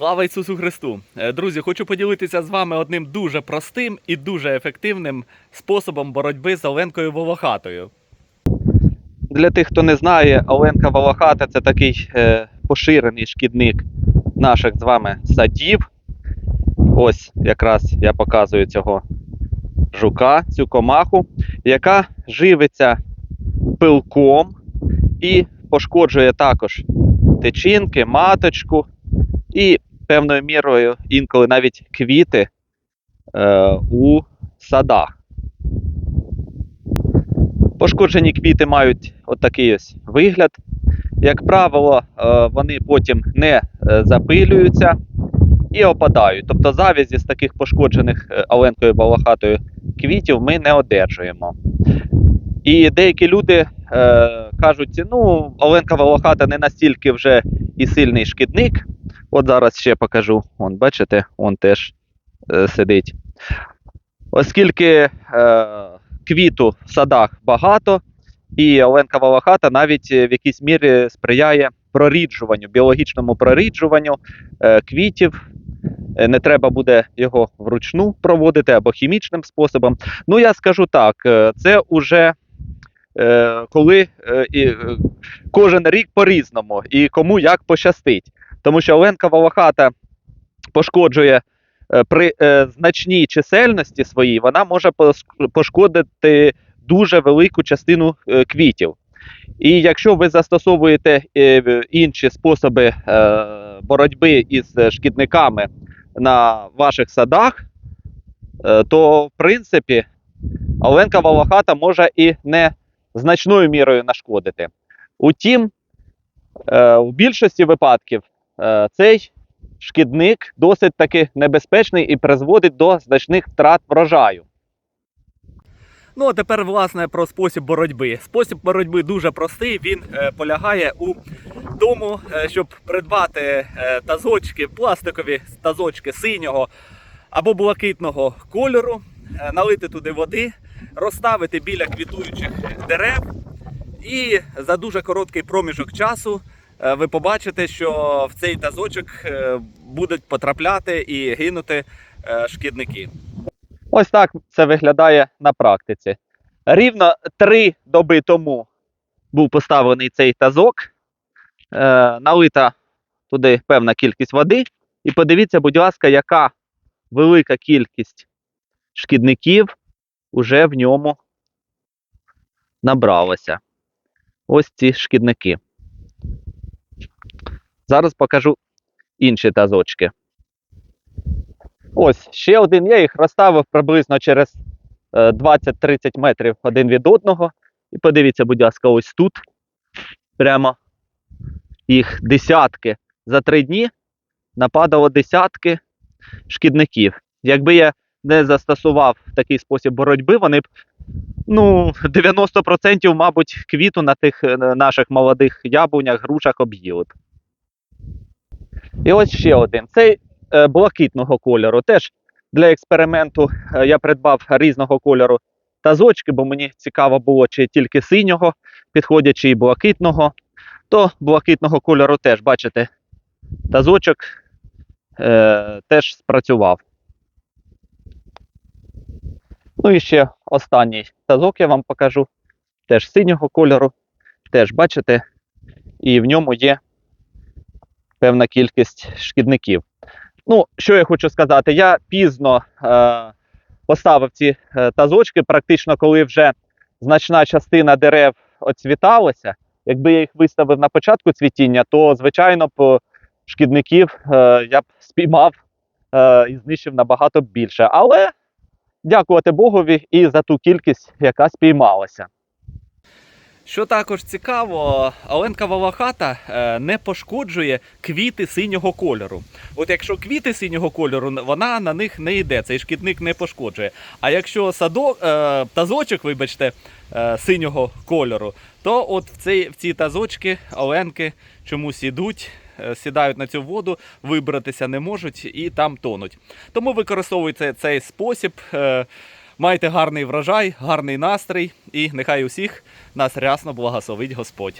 Слава Ісусу Христу! Е, Друзі, хочу поділитися з вами одним дуже простим і дуже ефективним способом боротьби з Оленкою Волохатою. Для тих, хто не знає, Оленка Волохата це такий е, поширений шкідник наших з вами садів. Ось якраз я показую цього жука, цю комаху, яка живиться пилком і пошкоджує також тичинки, маточку і певною мірою інколи навіть квіти е, у садах. Пошкоджені квіти мають отакий ось вигляд. Як правило, е, вони потім не е, запилюються і опадають. Тобто завязі з таких пошкоджених е, оленкою балахатою квітів ми не одержуємо. І деякі люди е, кажуть, ну, Оленка Волохата не настільки вже і сильний шкідник. От зараз ще покажу. Вон, бачите, он теж е, сидить. Оскільки е, квіту в садах багато, і Оленка Волохата навіть е, в якійсь мірі сприяє проріджуванню, біологічному проріджуванню е, квітів. Е, Не треба буде його вручну проводити або хімічним способом. Ну, я скажу так: е, це уже е, коли е, кожен рік по-різному, і кому як пощастить. Тому що Оленка Волохата пошкоджує е, при е, значній чисельності своїй, вона може пошкодити дуже велику частину е, квітів. І якщо ви застосовуєте інші способи боротьби із шкідниками на ваших садах, то в принципі Оленка Волохата може і не значною мірою нашкодити. Утім, у більшості випадків цей шкідник досить таки небезпечний і призводить до значних втрат врожаю. Ну а тепер, власне, про спосіб боротьби. Спосіб боротьби дуже простий. Він е, полягає у тому, е, щоб придбати е, тазочки, пластикові тазочки синього або блакитного кольору, е, налити туди води, розставити біля квітуючих дерев, і за дуже короткий проміжок часу е, ви побачите, що в цей тазочок е, будуть потрапляти і гинути е, шкідники. Ось так це виглядає на практиці. Рівно три доби тому був поставлений цей тазок, е, налита туди певна кількість води. І подивіться, будь ласка, яка велика кількість шкідників уже в ньому набралася. Ось ці шкідники. Зараз покажу інші тазочки. Ось ще один. Я їх розставив приблизно через е, 20-30 метрів один від одного. І подивіться, будь ласка, ось тут. Прямо їх десятки. За три дні нападало десятки шкідників. Якби я не застосував такий спосіб боротьби, вони б ну, 90%, мабуть, квіту на тих е, наших молодих яблунях, грушах об'їли б. І ось ще один. Цей е, блакитного кольору. Теж для експерименту е, я придбав різного кольору тазочки, бо мені цікаво було, чи тільки синього підходять, чи і блакитного. То блакитного кольору теж, бачите, тазочок е, теж спрацював. Ну і ще останній тазок я вам покажу. Теж синього кольору. Теж бачите, і в ньому є певна кількість шкідників. Ну, що я хочу сказати, я пізно е, поставив ці е, тазочки, практично коли вже значна частина дерев оцвіталася. Якби я їх виставив на початку цвітіння, то, звичайно, б шкідників е, я б спіймав е, і знищив набагато більше. Але дякувати Богові і за ту кількість, яка спіймалася. Що також цікаво, Оленка Волохата е, не пошкоджує квіти синього кольору. От якщо квіти синього кольору, вона на них не йде, цей шкідник не пошкоджує. А якщо садок, е, тазочок, вибачте, е, синього кольору, то от в, цей, в ці тазочки Оленки чомусь ідуть. Сідають на цю воду, вибратися не можуть і там тонуть. Тому використовуйте цей спосіб. Майте гарний врожай, гарний настрій, і нехай усіх нас рясно благословить Господь.